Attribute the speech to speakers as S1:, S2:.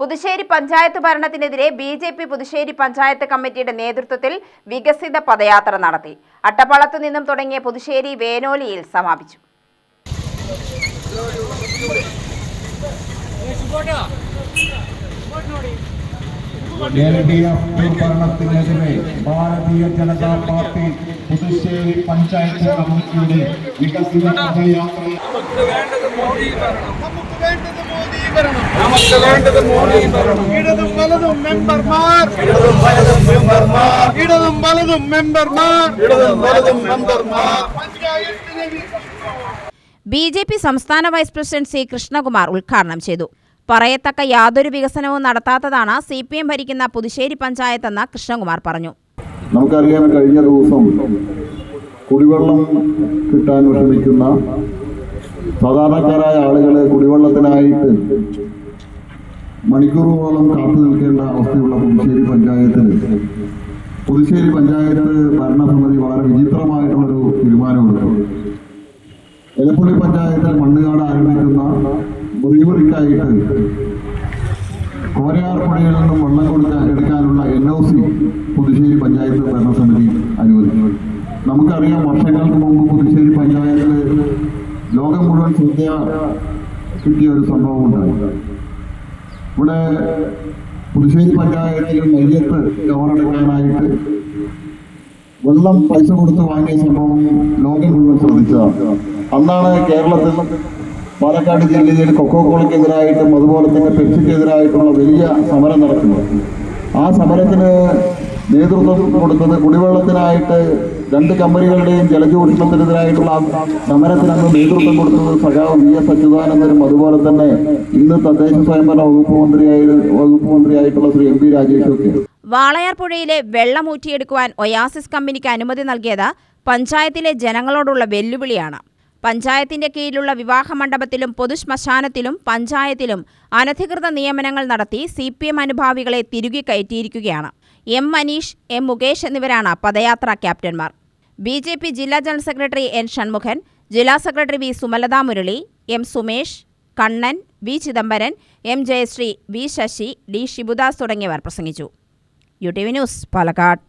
S1: Puthussery panchayat ഭരണത്തിനെതിരെ B J P Puthussery panchayat കമ്മിറ്റിയുടെ നേതൃത്വത്തിൽ വികസിത പദയാത്ര നടത്തി. അട്ടപ്പാളത്തു നിന്നും തുടങ്ങിയ പുതുശ്ശേരി വേനോലിയിൽ സമാപിച്ചു.
S2: L D F ഭരണത്തിനെതിരെ Bharatiya Janata party Puthussery panchayat കമ്മിറ്റിയുടെ വികസിത പദയാത്ര
S3: നമുക്ക് വേണ്ടത് മോദി ഭരണം. ഇടതും വലതും മെമ്പർമാർ. ഇടതും വലതും മെമ്പർമാർ. ഇടതും വലതും മെമ്പർമാർ. ഇടതും വലതും മെമ്പർമാർ.
S1: ബി ജെ പി സംസ്ഥാന വൈസ് പ്രസിഡന്റ് സി കൃഷ്ണകുമാർ ഉദ്ഘാടനം ചെയ്തു. പറയത്തക്ക യാതൊരു വികസനവും നടത്താത്തതാണ് സി പി എം ഭരിക്കുന്ന പുതുശ്ശേരി പഞ്ചായത്തെന്ന് കൃഷ്ണകുമാർ പറഞ്ഞു.
S2: നമുക്കറിയാം കഴിഞ്ഞ ദിവസം കുടിവെള്ളം കിട്ടാൻ വിഷമിക്കുന്ന സാധാരണക്കാരായ ആളുകളെ കുടിവെള്ളത്തിനായിട്ട് മണിക്കൂറുകളോളം കാത്തു നിൽക്കേണ്ട അവസ്ഥയുള്ള പുതുശ്ശേരി പഞ്ചായത്തിൽ. പുതുശ്ശേരി പഞ്ചായത്ത് ഭരണസമിതി വളരെ വിചിത്രമായിട്ടുള്ളൊരു തീരുമാനമെടുത്തു എലപ്പുള്ളി പഞ്ചായത്തിൽ മണ്ണുകാട് ആരംഭിക്കുന്ന ബ്രീവറിക്കായിട്ട് കോരയാർ പുഴയിൽ നിന്നും വെള്ളം കൊടുക്കാൻ എടുക്കാനുള്ള N O C Puthussery panchayat ഭരണസമിതി അനുവദിച്ചു. നമുക്കറിയാം വർഷങ്ങൾക്ക് മുമ്പ് പുതുശ്ശേരി പഞ്ചായത്തിൽ ലോകം മുഴുവൻ ശ്രദ്ധ കിട്ടിയ ഒരു സംഭവം ഉണ്ടായി. ഇവിടെ പുതുശ്ശേരി പഞ്ചായത്തിൽ നെയ്യത്ത് കവറെടുക്കാനായിട്ട് വെള്ളം പൈസ കൊടുത്ത് വാങ്ങിയ സംഭവം ലോകം മുഴുവൻ ശ്രദ്ധിച്ചതാണ്. അന്നാണ് കേരളത്തിൽ പാലക്കാട് ജില്ലയിൽ കൊക്കോ കോളയ്ക്കെതിരായിട്ടും അതുപോലെ തന്നെ പെപ്സിക്കെതിരായിട്ടുള്ള വലിയ സമരം നടക്കുന്നത്. ആ സമരത്തിന് നേതൃത്വം കൊടുത്തത് കുടിവെള്ളത്തിനായിട്ട് രണ്ട് കമ്പനികളുടെയും ജലചൂഷണത്തിനെതിരായിട്ടുള്ള സമരത്തിന് അന്ന് നേതൃത്വം കൊടുത്തത് സഖാവ് വി എസ് അച്യുതാനന്ദനും അതുപോലെ തന്നെ ഇന്ന് തദ്ദേശ സ്വയംഭരണ വകുപ്പ് മന്ത്രിയായി വകുപ്പ് മന്ത്രിയായിട്ടുള്ള ശ്രീ എം പി രാജേഷൊക്കെ
S1: വാളയാർ പുഴയിലെ വെള്ളം ഊറ്റിയെടുക്കുവാൻ ഒയാസിസ് കമ്പനിക്ക് അനുമതി നൽകിയത് പഞ്ചായത്തിലെ ജനങ്ങളോടുള്ള വെല്ലുവിളിയാണ്. പഞ്ചായത്തിന്റെ കീഴിലുള്ള വിവാഹ മണ്ഡപത്തിലും പൊതുശ്മശാനത്തിലും പഞ്ചായത്തിലും അനധികൃത നിയമനങ്ങൾ നടത്തി സി പി എം അനുഭാവികളെ തിരുകി കയറ്റിയിരിക്കുകയാണ്. എം മനീഷ് എം മുകേഷ് എന്നിവരാണ് പദയാത്രാ ക്യാപ്റ്റന്മാർ. ബി ജെ പി ജില്ലാ ജനറൽ സെക്രട്ടറി എൻ ഷൺമുഖൻ ജില്ലാ secretary V Sumalatha Murali M Sumesh Kannan V Chidambaran M Jayashree V Sasi D Shibudas തുടങ്ങിയവർ പ്രസംഗിച്ചു. U T V news Palakkad.